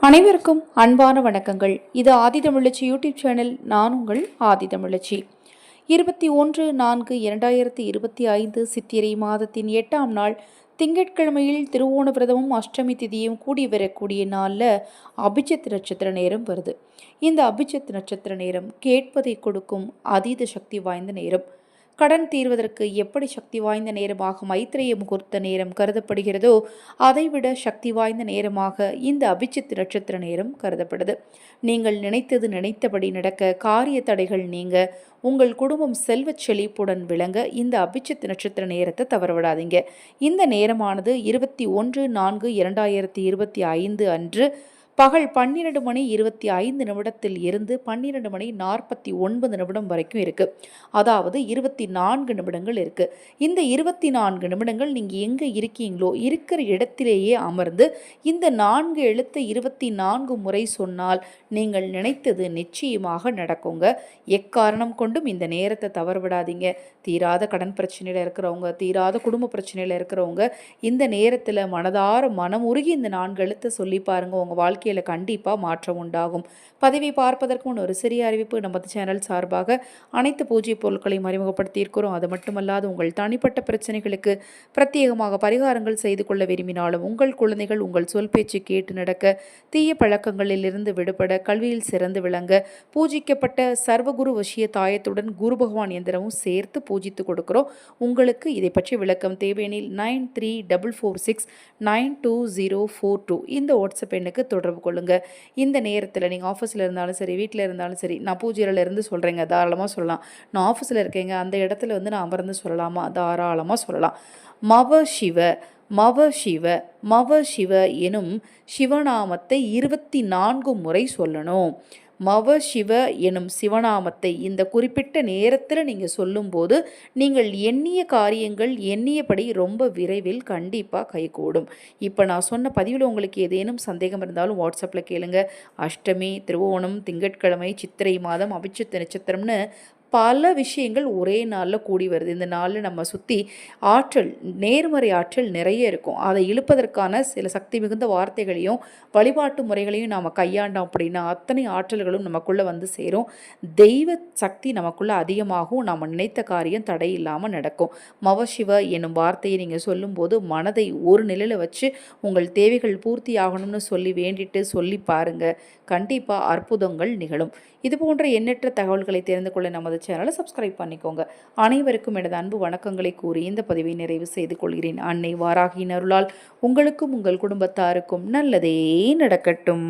அனைவருக்கும் அன்பான வணக்கங்கள். இது ஆதிதமிழச்சி யூடியூப் சேனல். நான் உங்கள் ஆதிதமிழச்சி இருபத்தி ஒன்று நான்கு இரண்டாயிரத்தி இருபத்தி ஐந்து சித்திரை மாதத்தின் எட்டாம் நாள் திங்கட்கிழமையில் திருவோண விரதமும் அஷ்டமி திதியும் கூடி வரக்கூடிய நாளில் அபிஜித் நட்சத்திர நேரம் வருது. இந்த அபிஜித் நட்சத்திர நேரம் கேட்பதை கொடுக்கும் அதீத சக்தி வாய்ந்த நேரம். கடன் தீர்வதற்கு எப்படி சக்தி வாய்ந்த நேரமாக மைத்திரேய முகூர்த்த நேரம் கருதப்படுகிறதோ அதைவிட சக்தி வாய்ந்த நேரமாக இந்த அபிச்சித் நட்சத்திர நேரம் கருதப்படுது. நீங்கள் நினைத்தது நினைத்தபடி நடக்க காரிய தடைகள் நீங்க உங்கள் குடும்பம் செல்வச் செழிப்புடன் விளங்க இந்த அபிச்சித் நட்சத்திர நேரத்தை தவறவிடாதீங்க. இந்த நேரமானது இருபத்தி ஒன்று நான்கு இரண்டாயிரத்தி இருபத்தி ஐந்து அன்று பகல் பன்னிரெண்டு மணி இருபத்தி ஐந்து நிமிடத்தில் இருந்து பன்னிரெண்டு மணி நாற்பத்தி ஒன்பது நிமிடம் வரைக்கும் இருக்குது அதாவது இருபத்தி நான்கு நிமிடங்கள் இருக்குது இந்த இருபத்தி நான்கு நிமிடங்கள் நீங்கள் எங்கே இருக்கீங்களோ இருக்கிற இடத்திலேயே அமர்ந்து இந்த நான்கு எழுத்து இருபத்தி நான்கு முறை சொன்னால் நீங்கள் நினைத்தது நிச்சயமாக நடக்குங்க. எக்காரணம் கொண்டும் இந்த நேரத்தை தவறு விடாதீங்க தீராத கடன் பிரச்சனையில் இருக்கிறவங்க தீராத குடும்ப பிரச்சனையில் இருக்கிறவங்க இந்த நேரத்தில் மனதார மனம் உருகி இந்த நான்கு எழுத்தை சொல்லி பாருங்கள் உங்கள் வாழ்க்கை வாழ்க்கையில் கண்டிப்பாக மாற்றம் உண்டாகும். பதவி பார்ப்பதற்கு முன் ஒரு சிறிய அறிவிப்பு நமது சேனல் சார்பாக அனைத்து பூஜை பொருட்களையும் அறிமுகப்படுத்தியிருக்கிறோம். அது மட்டுமல்லாது உங்கள் தனிப்பட்ட பிரச்சனைகளுக்கு பிரத்யேகமாக பரிகாரங்கள் செய்து கொள்ள விரும்பினாலும் உங்கள் குழந்தைகள் உங்கள் சொல் பேச்சு கேட்டு நடக்க தீய பழக்கங்களிலிருந்து விடுபட கல்வியில் சிறந்து விளங்க பூஜிக்கப்பட்ட சர்வகுரு வசிய தாயத்துடன் குரு பகவான் எந்திரமும் சேர்த்து பூஜித்து கொடுக்கிறோம். உங்களுக்கு இதை பற்றி விளக்கம் தேவையெனில் nine three double four six nine two zero four two இந்த வாட்ஸ்அப் எண்ணுக்கு தொடர்பு தொடர்பு கொள்ளுங்கள் இந்த நேரத்தில் நீங்கள் ஆஃபீஸில் இருந்தாலும் சரி வீட்டில் இருந்தாலும் சரி நான் பூஜையில் இருந்து சொல்கிறேங்க தாராளமாக சொல்லலாம். நான் ஆஃபீஸில் இருக்கேங்க. அந்த இடத்துல வந்து நான் அமர்ந்து சொல்லலாமா? தாராளமாக சொல்லலாம். மவ சிவ மவ சிவ மவ சிவ எனும் சிவநாமத்தை இருபத்தி நான்கு முறை சொல்லணும். மவ சிவ எனும் சிவநாமத்தை இந்த குறிப்பிட்ட நேரத்தில் நீங்கள் சொல்லும்போது நீங்கள் எண்ணிய காரியங்கள் எண்ணியபடி ரொம்ப விரைவில் கண்டிப்பாக கைகூடும். இப்போ நான் சொன்ன பதிவில் உங்களுக்கு ஏதேனும் சந்தேகம் இருந்தாலும் வாட்ஸ்அப்பில் கேளுங்க. அஷ்டமி திருவோணம் திங்கட்கிழமை சித்திரை மாதம் அபிச்சித்த நட்சத்திரம்னு பல விஷயங்கள் ஒரே நாளில் கூடி வருது. இந்த நாளில் நம்ம சுற்றி ஆற்றல் நேர்மறை ஆற்றல் நிறைய இருக்கும். அதை இழுப்பதற்கான சில சக்தி மிகுந்த வார்த்தைகளையும் வழிபாட்டு முறைகளையும் நாம் கையாண்டோம் அப்படின்னா அத்தனை ஆற்றல்களும் நமக்குள்ளே வந்து சேரும். தெய்வ சக்தி நமக்குள்ளே அதிகமாகவும் நாம் நினைத்த காரியம் தடை இல்லாமல் நடக்கும். மவசிவ என்னும் வார்த்தையை நீங்கள் சொல்லும்போது மனதை ஒரு நிலையில் வச்சு உங்கள் தேவைகள் பூர்த்தி ஆகணும்னு சொல்லி வேண்டிட்டு சொல்லி பாருங்கள் கண்டிப்பாக அற்புதங்கள் நிகழும். இது போன்ற எண்ணற்ற தகவல்களை தெரிந்து கொள்ள நமது சேனலை சப்ஸ்கிரைப் பண்ணிக்கோங்க. அனைவருக்கும் எனது அன்பு வணக்கங்களை கூறி இந்த பதிவை நிறைவு செய்து கொள்கிறேன். அன்னை வாராகியின் அருளால் உங்களுக்கும் உங்கள் குடும்பத்தாருக்கும் நல்லதே நடக்கட்டும்.